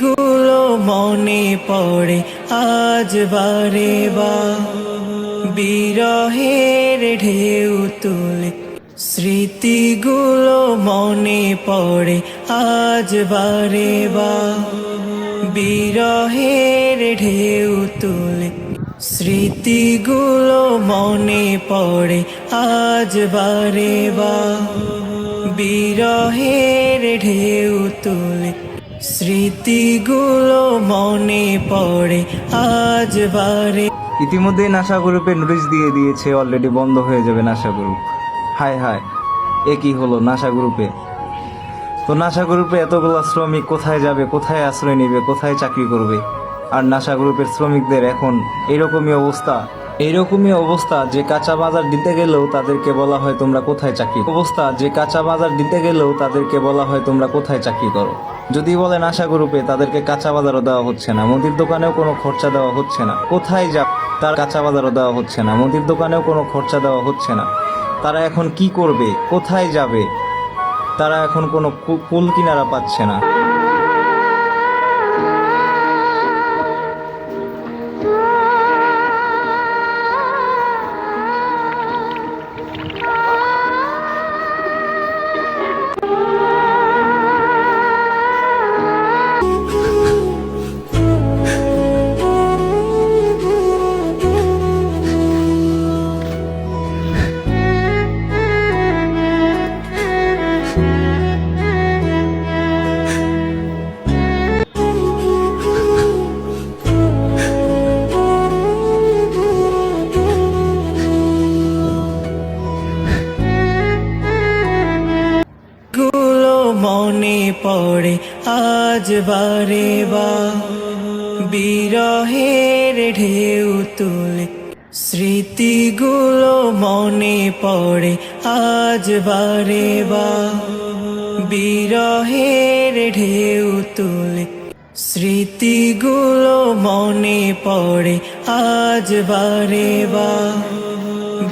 গুলো মনে পড়ে, আজ বারে বা। বিরহের ঢেউ তুলে, স্মৃতিগুলো মনে পড়ে, আজ বারে বা। বিরহের ঢেউ তুলে, স্মৃতিগুলো মনে পড়ে, আজ বারে বা। বিরহের ঢেউ তুলে স্মৃতিগুলো মনে পড়ে, আজ বারে। ইতিমধ্যে নাসা গ্রুপে নোটিশ দিয়ে দিয়েছে অলরেডি বন্ধ হয়ে যাবে নাসা গ্রুপ হায় হায়, এ কি হলো নাসা গ্রুপে তো নাসা গ্রুপে এতগুলো শ্রমিক কোথায় যাবে, কোথায় আশ্রয় নেবে, কোথায় চাকরি করবে? আর নাসা গ্রুপের শ্রমিকদের এখন এরকমই অবস্থা। এইরকমই অবস্থা, যে কাঁচা বাজার দিতে গেলেও তাদেরকে বলা হয়, তোমরা কোথায় চাকরি অবস্থা, যে কাঁচা বাজার দিতে গেলেও তাদেরকে বলা হয়, তোমরা কোথায় চাকরি করো? যদি বলেন আশা গ্রুপে, তাদেরকে কাঁচা বাজারও দেওয়া হচ্ছে না। মুদির দোকানেও কোনো খরচা দেওয়া হচ্ছে না। কোথায় যা, তার কাঁচা বাজারও দেওয়া হচ্ছে না। মুদির দোকানেও কোনো খরচা দেওয়া হচ্ছে না। তারা এখন কি করবে? কোথায় যাবে? তারা এখন কোনো কুল কিনারা পাচ্ছে না। পড়ে, আজ বারে বা। বিরহের ঢেউ তুলে, স্মৃতিগুলো মনে পড়ে, আজ বারে বা। বিরহের ঢেউ তুলে, স্মৃতিগুলো মনে পড়ে, আজ বারে বা।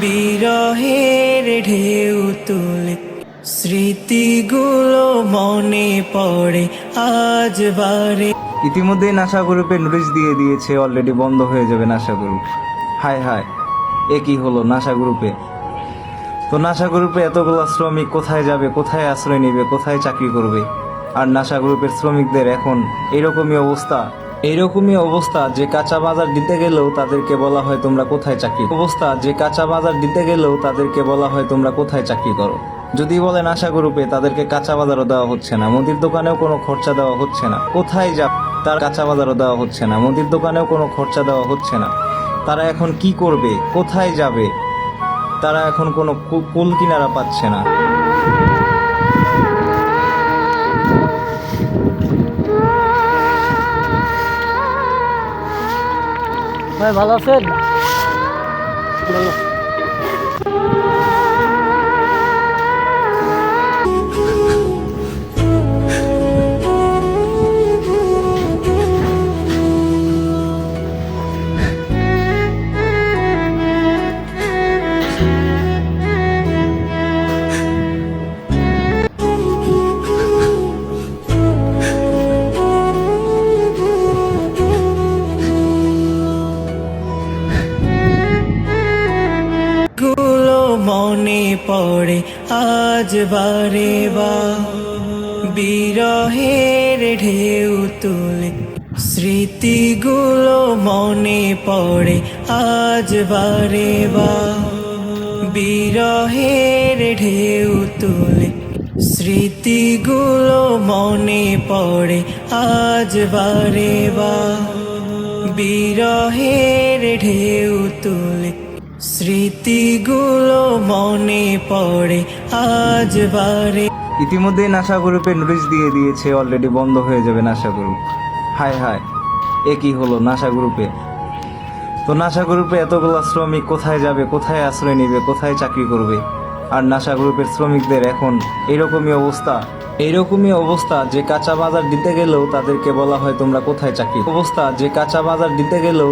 বিরহের ঢেউ তুলে স্মৃতিগুলো মনে পড়ে, আজ বারে। ইতিমধ্যেই নাসা গ্রুপে নোটিশ দিয়ে দিয়েছে অলরেডি বন্ধ হয়ে যাবে নাসা গ্রুপ। হায় হায়, এ কি হলো নাসা গ্রুপে? তো নাসা গ্রুপে এতগুলো শ্রমিক কোথায় যাবে, কোথায় আশ্রয় নেবে, কোথায় চাকরি করবে? আর নাসা গ্রুপের শ্রমিকদের এখন এরকমই অবস্থা। এইরকমই অবস্থা যে কাঁচা বাজার দিতে গেলেও তাদেরকে বলা হয় তোমরা কোথায় চাকরি অবস্থা যে কাঁচা বাজার দিতে গেলেও তাদেরকে বলা হয় তোমরা কোথায় চাকরি করো। যদি বলেন আশা গ্রুপে তাদেরকে কাঁচা বাজারও দেওয়া হচ্ছে না। মুদির দোকানেও কোনো খরচা দেওয়া হচ্ছে না। কোথায় যা, তার কাঁচা বাজারও দেওয়া হচ্ছে না। মুদির দোকানেও কোনো খরচা দেওয়া হচ্ছে না। তারা এখন কি করবে? কোথায় যাবে? তারা এখন কোনো কুল কিনারা পাচ্ছে না। ভাই, ভালো আছেন? পড়ে আজ বারে বা বিরহের ঢেউ তুলে। স্মৃতিগুলো মনে পড়ে আজ বারে বা বিরহের ঢেউ তুলে। স্মৃতিগুলো মনে পড়ে আজ বারে বা বিরহের ঢেউ তুলে। স্মৃতিগুলো মনে পড়ে, আজ বারে। ইতিমধ্যেই নাসা গ্রুপে নোটিশ দিয়ে দিয়েছে অলরেডি বন্ধ হয়ে যাবে নাসা গ্রুপ। হায় হায়, এ কি হলো নাসা গ্রুপে? তো নাসা গ্রুপে এতগুলো শ্রমিক কোথায় যাবে, কোথায় আশ্রয় নেবে, কোথায় চাকরি করবে? আর নাসা গ্রুপের শ্রমিকদের এখন এরকমই অবস্থা এইরকমই অবস্থা যে কাঁচা বাজার দিতে গেলেও তাদেরকে বলা হয় তোমরা কোথায় চাকরি? অবস্থা যে কাঁচা বাজার দিতে গেলেও